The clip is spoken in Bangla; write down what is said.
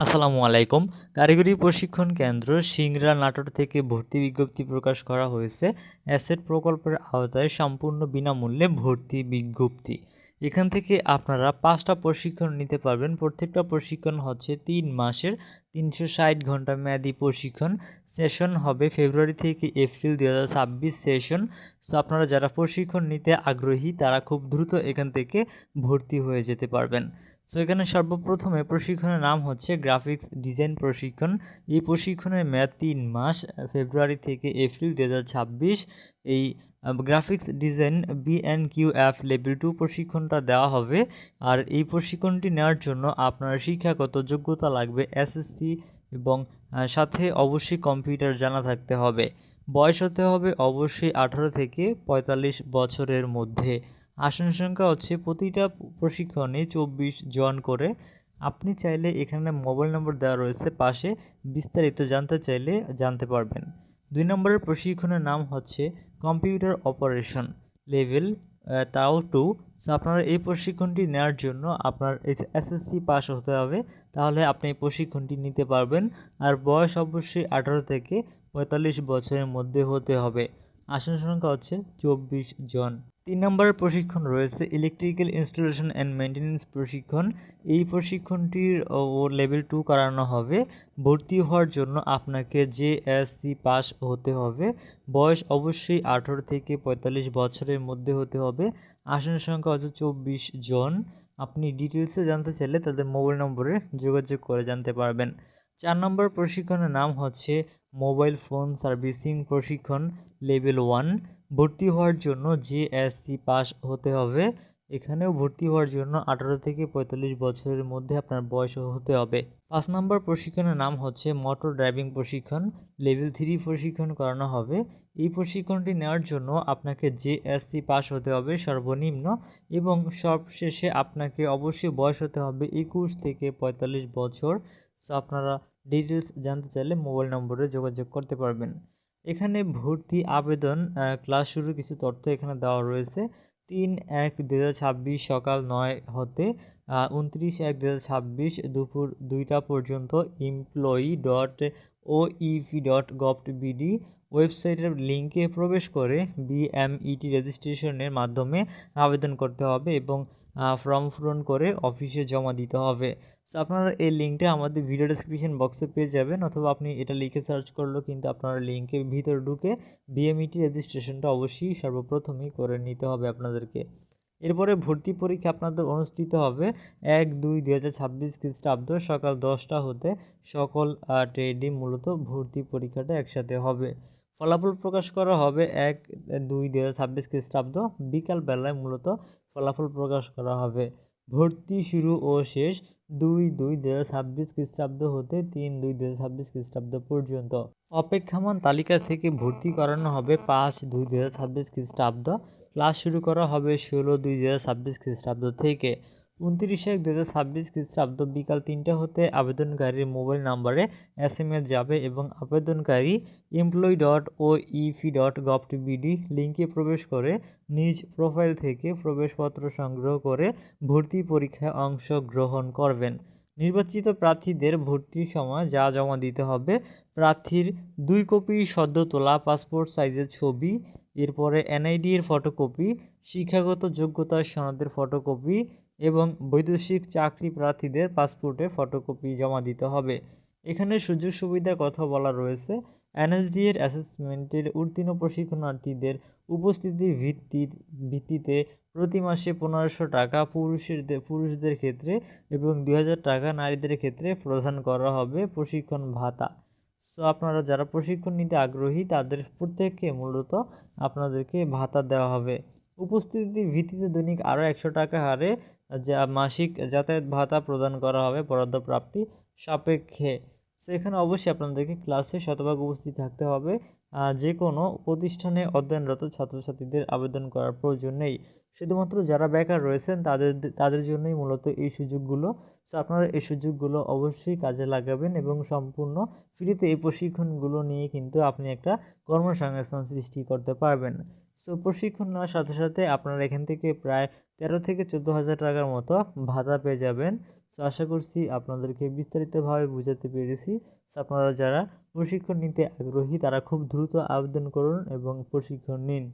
আসসালামু আলাইকুম। কারিগরি প্রশিক্ষণ কেন্দ্র সিংরা নাটোর থেকে ভর্তি বিজ্ঞপ্তি প্রকাশ করা হয়েছে। অ্যাসেট প্রকল্পের আওতায় সম্পূর্ণ বিনামূল্যে ভর্তি বিজ্ঞপ্তি। এখান থেকে আপনারা পাঁচটা প্রশিক্ষণ নিতে পারবেন। প্রত্যেকটা প্রশিক্ষণ হচ্ছে তিন মাসের তিনশো ষাট ঘণ্টা মেয়াদি প্রশিক্ষণ। সেশন হবে ফেব্রুয়ারি থেকে এপ্রিল দু হাজার ছাব্বিশ সেশন। সো আপনারা যারা প্রশিক্ষণ নিতে আগ্রহী, তারা খুব দ্রুত এখান থেকে ভর্তি হয়ে যেতে পারবেন। সো এখানে সর্বপ্রথমে প্রশিক্ষণের নাম হচ্ছে গ্রাফিক্স ডিজাইন প্রশিক্ষণ। এই প্রশিক্ষণের মেয়াদ তিন মাস, ফেব্রুয়ারি থেকে এপ্রিল দু হাজার ছাব্বিশ। এই graphics design B and Q F level two প্রশিক্ষণটা দেওয়া হবে। আর এই প্রশিক্ষণটি নেওয়ার জন্য আপনার শিক্ষাগত যোগ্যতা লাগবে এসএসসি এবং সাথে অবশ্যই কম্পিউটার জানা থাকতে হবে। বয়স হতে হবে অবশ্যই আঠারো থেকে পঁয়তাল্লিশ বছরের মধ্যে। আসন সংখ্যা হচ্ছে প্রতিটা প্রশিক্ষণে চব্বিশ জন করে। আপনি চাইলে এখানে মোবাইল নম্বর দেওয়া রয়েছে, পাশে বিস্তারিত জানতে চাইলে জানতে পারবেন। দুই নম্বরের প্রশিক্ষণের নাম হচ্ছে কম্পিউটার অপারেশন লেভেল তাও টু। সো আপনারা এই প্রশিক্ষণটি নেওয়ার জন্য আপনার এসএসসি পাস হতে হবে, তাহলে আপনি এই প্রশিক্ষণটি নিতে পারবেন। আর বয়স অবশ্যই আঠারো থেকে পঁয়তাল্লিশ বছরের মধ্যে হতে হবে। আসন সংখ্যা হচ্ছে চব্বিশ জন। তিন নম্বরের প্রশিক্ষণ রয়েছে ইলেকট্রিক্যাল ইনস্টলেশন অ্যান্ড মেনটেন্যান্স প্রশিক্ষণ। এই প্রশিক্ষণটির ও লেভেল টু করানো হবে। ভর্তি হওয়ার জন্য আপনাকে জেএসসি পাস হতে হবে। বয়স অবশ্যই আঠারো থেকে পঁয়তাল্লিশ বছরের মধ্যে হতে হবে। আসন সংখ্যা হচ্ছে চব্বিশ জন। আপনি ডিটেলসে জানতে চাইলে তাদের মোবাইল নম্বরে যোগাযোগ করে জানতে পারবেন। চার নম্বর প্রশিক্ষণের নাম হচ্ছে মোবাইল ফোন সার্ভিসিং প্রশিক্ষণ লেভেল ওয়ান। ভর্তি হওয়ার জন্য জেএসসি পাস হতে হবে। এখানেও ভর্তি হওয়ার জন্য আঠারো থেকে পঁয়তাল্লিশ বছরের মধ্যে আপনার বয়স হতে হবে। পাঁচ নম্বর প্রশিক্ষণের নাম হচ্ছে মোটর ড্রাইভিং প্রশিক্ষণ, লেভেল থ্রি প্রশিক্ষণ করানো হবে। এই প্রশিক্ষণটি নেওয়ার জন্য আপনাকে জেএসসি পাস হতে হবে সর্বনিম্ন এবং সবশেষে আপনাকে অবশ্যই বয়স হতে হবে একুশ থেকে পঁয়তাল্লিশ বছর। সো আপনারা ডিটেলস জানতে চাইলে মোবাইল নম্বরে যোগাযোগ করতে পারবেন। এখানে ভর্তি আবেদন ক্লাস শুরুর কিছু তথ্য এখানে দেওয়া রয়েছে। তিন এক দু সকাল নয় হতে উনত্রিশ এক দু দুপুর দুইটা পর্যন্ত employee dot O E V dot gov BD ওয়েবসাইটের লিঙ্কে প্রবেশ করে বিএমইটি রেজিস্ট্রেশনের মাধ্যমে আবেদন করতে হবে এবং ফর্ম পূরণ করে অফিসে জমা দিতে হবে। সো আপনারা এই লিঙ্কটা আমাদের ভিডিও ডিসক্রিপশন বক্সে পেয়ে যাবেন, অথবা আপনি এটা লিখে সার্চ করলেও কিন্তু আপনারা লিঙ্কের ভিতরে ঢুকে বিএমইটি রেজিস্ট্রেশনটা অবশ্যই সর্বপ্রথমেই করে নিতে হবে আপনাদেরকে। এরপরে ভর্তি পরীক্ষা আপনাদের অনুষ্ঠিত হবে এক দুই দুই হাজার ছাব্বিশ খ্রিস্টাব্দ সকাল দশটা হতে সকল ট্রেডই মূলত ভর্তি পরীক্ষাটা একসাথে হবে। ফলাফল প্রকাশ করা হবে এক দুই দু হাজার ছাব্বিশ খ্রিস্টাব্দ বিকালবেলায় মূলত ফলাফল প্রকাশ করা হবে। ভর্তি শুরু ও শেষ দুই দুই দু হাজার ছাব্বিশ খ্রিস্টাব্দ হতে তিন দুই দু হাজার ছাব্বিশ খ্রিস্টাব্দ পর্যন্ত। অপেক্ষামান তালিকা থেকে ভর্তি করানো হবে পাঁচ দুই দু হাজার ছাব্বিশ খ্রিস্টাব্দ। ক্লাস শুরু করা হবে ষোলো দুই দু হাজার ছাব্বিশ খ্রিস্টাব্দ থেকে। উনত্রিশে এক দু হাজার ছাব্বিশ খ্রিস্টাব্দ বিকাল তিনটা হতে আবেদনকারীর মোবাইল নাম্বারে এস এম এস যাবে এবং আবেদনকারী employee dot O E F dot gov BD লিঙ্কে প্রবেশ করে নিজ প্রোফাইল থেকে প্রবেশপত্র সংগ্রহ করে ভর্তি পরীক্ষায় অংশগ্রহণ করবেন। নির্বাচিত প্রার্থীদের ভর্তির সময় যা জমা দিতে হবে, প্রার্থীর দুই কপি সদ্য তোলা পাসপোর্ট সাইজের ছবি, এরপরে এনআইডি এর ফটোকপি শিক্ষাগত যোগ্যতার সনদের ফটোকপি এবং বৈদেশিক চাকরি প্রার্থীদের পাসপোর্টে ফটোকপি জমা দিতে হবে। এখানে সুযোগ সুবিধার কথা বলা রয়েছে। এনএসডি এর অ্যাসেসমেন্টের উত্তীর্ণ প্রশিক্ষণার্থীদের উপস্থিতির ভিত্তির ভিত্তিতে প্রতি মাসে পনেরোশো টাকা পুরুষের পুরুষদের ক্ষেত্রে এবং দুই হাজার টাকা নারীদের ক্ষেত্রে প্রদান করা হবে প্রশিক্ষণ ভাতা। সো আপনারা যারা প্রশিক্ষণ নিতে আগ্রহী, তাদের প্রত্যেককে মূলত আপনাদেরকে ভাতা দেওয়া হবে। উপস্থিতির ভিত্তিতে দৈনিক আরও একশো টাকা হারে যা মাসিক যাতায়াত ভাতা প্রদান করা হবে, বরাদ্দ প্রাপ্তি সাপেক্ষে। সেখানে অবশ্যই আপনাদেরকে ক্লাসে শতভাগ উপস্থিত থাকতে হবে। যে কোনো প্রতিষ্ঠানে অধ্যয়নরত ছাত্রছাত্রীদের আবেদন করার প্রয়োজন নেই। শুধুমাত্র যারা বেকার রয়েছেন, তাদের তাদের জন্যই মূলত এই সুযোগগুলো। সো আপনারা এই সুযোগগুলো অবশ্যই কাজে লাগাবেন এবং সম্পূর্ণ ফ্রিতে এই প্রশিক্ষণগুলো নিয়ে কিন্তু আপনি একটা কর্মসংস্থান সৃষ্টি করতে পারবেন। সো প্রশিক্ষণ নেওয়ার সাথে সাথে আপনারা এখান থেকে প্রায় তেরো থেকে চোদ্দ হাজার টাকার মতো ভাতা পেয়ে যাবেন। সো আশা করছি আপনাদেরকে বিস্তারিতভাবে বুঝাতে পেরেছি। আপনারা যারা প্রশিক্ষণ নিতে আগ্রহী, তারা খুব দ্রুত আবেদন করুন এবং প্রশিক্ষণ নিন।